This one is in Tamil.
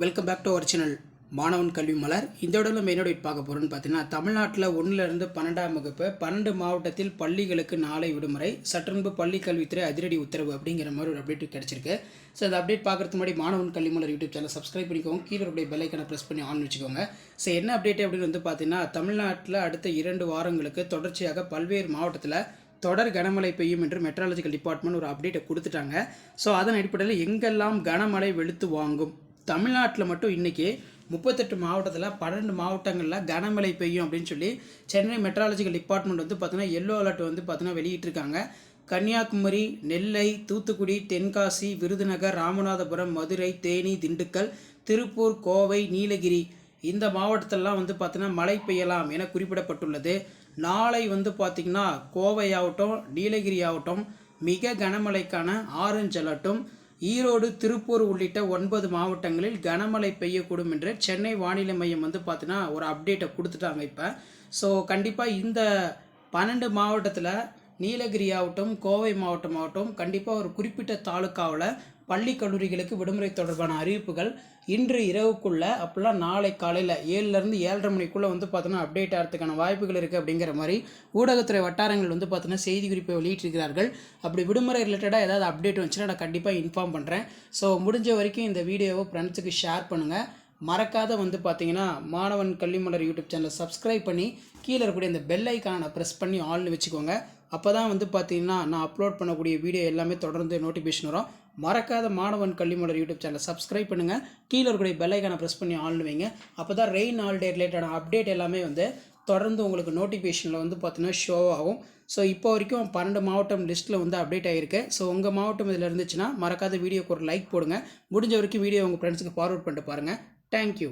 Welcome back to our channel மாணவன் கல்வி மலர் இந்த இடத்துல மெயினோட பார்க்க போகிறோன்னு பார்த்தீங்கன்னா தமிழ்நாட்டில் ஒன்றிலிருந்து பன்னெண்டாம் வகுப்பு பன்னெண்டு மாவட்டத்தில் பள்ளிகளுக்கு நாளை விடுமுறை சற்றுன்பு பள்ளி கல்வித்துறை அதிரடி உத்தரவு அப்படிங்கிற மாதிரி ஒரு அப்டேட் கிடச்சிருக்கு. ஸோ அந்த அப்டேட் பார்க்குறதுக்கு முன்னாடி மாணவன் கல்வி மலர் யூடியூப் சேனல் சப்ஸ்கிரைப் பண்ணிக்கோங்க. கீழே அப்படியே பெல்லைக்கனை ப்ரெஸ் பண்ணி ஆன் வச்சுக்கோங்க. ஸோ என்ன அப்டேட் அப்படின்னு வந்து பார்த்தீங்கன்னா தமிழ்நாட்டில் அடுத்த இரண்டு வாரங்களுக்கு தொடர்ச்சியாக பல்வேறு மாவட்டத்தில் தொடர் கனமழை பெய்யும் என்று மெட்ராலஜிக்கல் டிபார்ட்மெண்ட் ஒரு அப்டேட்டை கொடுத்துட்டாங்க. ஸோ அதன் அடிப்படையில் எங்கெல்லாம் கனமழை வெளுத்து வாங்கும் தமிழ்நாட்டில் மட்டும் இன்றைக்கி முப்பத்தெட்டு மாவட்டத்தில் பன்னெண்டு மாவட்டங்களில் கனமழை பெய்யும் அப்படின்னு சொல்லி சென்னை மெட்ராலஜிக்கல் டிபார்ட்மெண்ட் வந்து பார்த்தீங்கன்னா எல்லோ அலர்ட் வந்து பார்த்தீங்கன்னா வெளியிட்டிருக்காங்க. கன்னியாகுமரி நெல்லை தூத்துக்குடி தென்காசி விருதுநகர் ராமநாதபுரம் மதுரை தேனி திண்டுக்கல் திருப்பூர் கோவை நீலகிரி இந்த மாவட்டத்திலலாம் வந்து பார்த்திங்கன்னா மழை பெய்யலாம் என குறிப்பிடப்பட்டுள்ளது. நாளை வந்து பார்த்திங்கன்னா கோவை ஆகட்டும் நீலகிரி ஆகட்டும் மிக கனமழைக்கான ஆரஞ்சு அலர்ட்டும் ஈரோடு திருப்பூர் உள்ளிட்ட ஒன்பது மாவட்டங்களில் கனமழை பெய்யக்கூடும் என்று சென்னை வானிலை மையம் வந்து பார்த்தீங்கன்னா ஒரு அப்டேட்டை கொடுத்துட்டாங்க இப்போ. ஸோ கண்டிப்பாக இந்த பன்னெண்டு மாவட்டத்தில் நீலகிரி ஆகட்டும் கோவை மாவட்டம் ஆகட்டும் கண்டிப்பாக ஒரு குறிப்பிட்ட தாலுக்காவில் பள்ளி கல்லூரிகளுக்கு விடுமுறை தொடர்பான அறிவிப்புகள் இன்று இரவுக்குள்ளே அப்படிலாம் நாளை காலையில் ஏழுலேருந்து ஏழரை மணிக்குள்ளே வந்து பார்த்தோன்னா அப்டேட் ஆகிறதுக்கான வாய்ப்புகள் இருக்குது அப்படிங்கிற மாதிரி ஊடகத்துறை வட்டாரங்கள் வந்து பார்த்தோன்னா செய்தி குறிப்பை வெளியிட்டிருக்கிறார்கள். அப்படி விடுமுறை ரிலேட்டடாக ஏதாவது அப்டேட் வந்துச்சுன்னா நான் கண்டிப்பாக இன்ஃபார்ம் பண்ணுறேன் ஸோ முடிஞ்ச வரைக்கும் இந்த வீடியோவை ஃப்ரெண்ட்ஸுக்கு ஷேர் பண்ணுங்கள் மறக்காத வந்து பார்த்தீங்கன்னா மாணவன் கல்விமலர் யூடியூப் சேனலை சப்ஸ்கிரைப் பண்ணி கீழே இருக்கக்கூடிய இந்த பெல் ஐக்கானை ப்ரெஸ் பண்ணி ஆள்னு வச்சுக்கோங்க. அப்போ தான் வந்து பார்த்தீங்கன்னா நான் அப்லோட் பண்ணக்கூடிய வீடியோ எல்லாமே தொடர்ந்து நோட்டிஃபிகேஷன் வரும். மறக்காத மாணவன் கல்விமலர் யூடியூப் சேனலை சப்ஸ்கிரைப் பண்ணுங்கள் கீழே இருக்கக்கூடிய பெல்லைக்கான ப்ரெஸ் பண்ணி ஆல்னு வைங்க. அப்போ தான் ரெயின் ஆல்டே ரிலேட்டடான அப்டேட் எல்லாமே வந்து தொடர்ந்து உங்களுக்கு நோட்டிஃபிகேஷனில் வந்து பார்த்தீங்கன்னா ஷோ ஆகும். ஸோ இப்போ வரைக்கும் பன்னெண்டு மாவட்டம் லிஸ்ட்டில் வந்து அப்டேட் ஆகிருக்கு ஸோ உங்கள் மாவட்டம் இதில் இருந்துச்சுன்னா மறக்காத வீடியோக்கு ஒரு லைக் போடுங்க. முடிஞ்ச வரைக்கும் வீடியோ உங்கள் ஃப்ரெண்ட்ஸுக்கு ஃபார்வர்ட் பண்ணிட்டு பாருங்கள் தேங்க்யூ